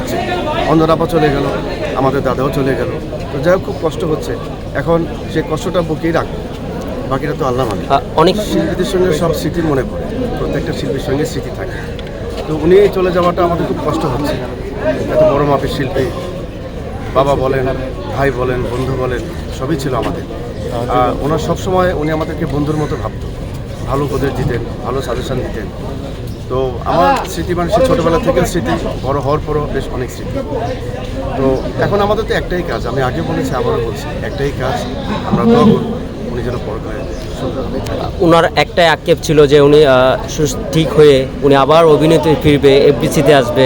হচ্ছে? অন্ধরাপা চলে গেল আমাদের দাদাও চলে গেল। তো যাই খুব কষ্ট হচ্ছে। এখন সেই কষ্টটা বুকেই রাখব। বাকিটা তো আল্লাহ মানে। অনেক শিল্পীদের সঙ্গে সব স্মৃতির মনে পড়ে। প্রত্যেকটা শিল্পীর সঙ্গে স্মৃতি থাকে। তো উনি চলে যাওয়াটা আমাদের খুব কষ্ট হচ্ছে। এত বড় মাপের শিল্পী। বাবা বলেন ভাই বলেন বন্ধু বলেন সবই ছিল আমাদের। আর ওনার সবসময় উনি আমাদেরকে বন্ধুর মতো ভাবতো। ভালো উপদেশ দিতেন ভালো সাজেশন দিতেন। তো আমার স্মৃতি মানে সে ছোটোবেলা থেকে স্মৃতি বড় হওয়ার পরও বেশ অনেক স্মৃতি। তো এখন আমাদের তো একটাই কাজ আমি আগে বলেছি আবারও বলছি একটাই কাজ আমরা দোয়া করব উনি যেন সুন্দরভাবে ওনার একটাই আক্ষেপ ছিল যে উনি সুস্থ ঠিক হয়ে উনি আবার অভিনেত্রী ফিরবে এফবিসিতে আসবে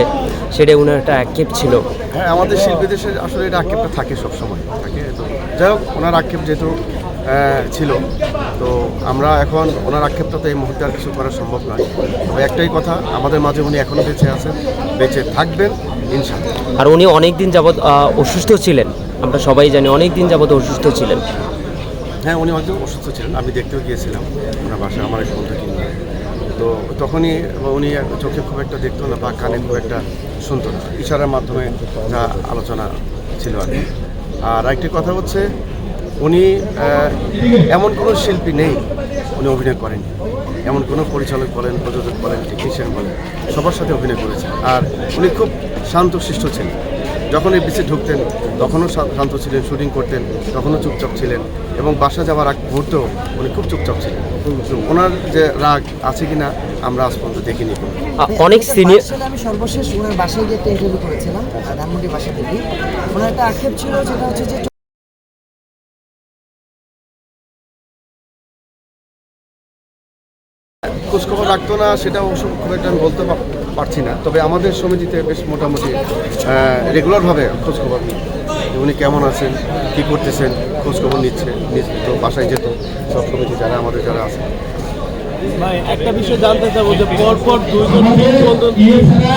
সেটাই ওনার একটা আক্ষেপ ছিল। হ্যাঁ আমাদের শিল্পীদের আসলে এটা আক্ষেপটা থাকে সবসময়। থাকে তো যাই হোক ওনার আক্ষেপ যেহেতু ছিল। তো আমরা এখন ওনার আক্ষেপটা তো এই মুহূর্তে আর কিছু করা সম্ভব নয়। তবে একটাই কথা আমাদের মাঝে উনি এখনও বেঁচে আছেন বেঁচে থাকবেন ইনশাল্লাহ আর উনি অনেক দিন যাবৎ অসুস্থ ছিলেন। আমরা সবাই জানি অনেক দিন যাবৎ অসুস্থ ছিলেন। হ্যাঁ উনি হয়তো অসুস্থ ছিলেন আমি দেখতেও গিয়েছিলাম। ওনার বাসায় আমার এক বন্ধু তো তখনই উনি চোখে খুব একটা দেখতো না বা কানে খুব একটা শুনতো না। ইশারার মাধ্যমে যা আলোচনা ছিল আর কি। আর আরেকটি কথা হচ্ছে উনি এমন কোনো শিল্পী নেই উনি অভিনয় করেন এমন কোনো পরিচালক বলেন প্রযোজক বলেন টেকনিশিয়ান বলেন সবার সাথে অভিনয় করেছেন। আর উনি খুব শান্ত শিষ্ট ছিলেন। যখন এই বিচে ঢুকতেন তখনও শান্ত ছিলেন শুটিং করতেন তখনও চুপচাপ ছিলেন এবং বাসা যাওয়ার আগ মুহূর্তেও উনি খুব চুপচাপ ছিলেন। ওনার যে রাগ আছে কিনা আমরা আজ পর্যন্ত দেখিনি কোনো। অনেক সিনিয়র আমি সর্বশেষ ওনার বাসায় গিয়ে একটা ইন্টারভিউ করেছিলাম ধানমন্ডি বাসা থেকে। ওনার একটা আক্ষেপ ছিল যেটা হচ্ছে যে খোঁজখবর রাখতো না সেটা অবশ্য খুব একটা আমি বলতে পারছি না। তবে আমাদের সমিতিতে বেশ মোটামুটি রেগুলারভাবে খোঁজখবর নিই। যে উনি কেমন আছেন কী করতেছেন খোঁজখবর নিচ্ছে নিজ তো বাসায় যেত সব সমিতি যারা আমাদের যারা আছে। ভাই একটা বিষয় জানতে চাবো যে পরপর দুইজন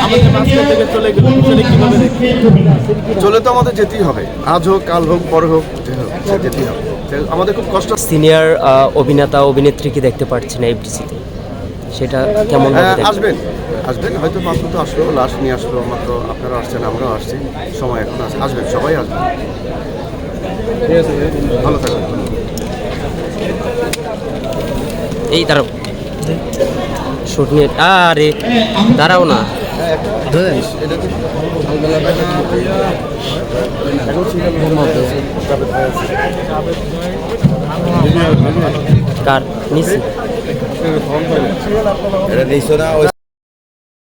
আমাদের মাঝখান থেকে চলে গেল কীভাবে চলে তো আমাদের যেতেই হবে। আজ হোক কাল হোক পরে হোক যে হোক যেতেই হবে। আমাদের খুব কষ্ট। সিনিয়র অভিনেতা অভিনেত্রী কি দেখতে পাচ্ছি না এফডিসিতে সেটা কেমন হ্যাঁ আসবেন। আসবেন হয়তো মাত্র তো আসলো লাশ নিয়ে আসলো মাত্র আপনারা আসছেন আমরাও আসছি। সময় এখন আসবেন সবাই আসবেন। ভালো থাকবেন। এই দাঁড়াও। শুট নিয়ে আরে দাঁড়াও না। কার? নিছি এটা নিছো না?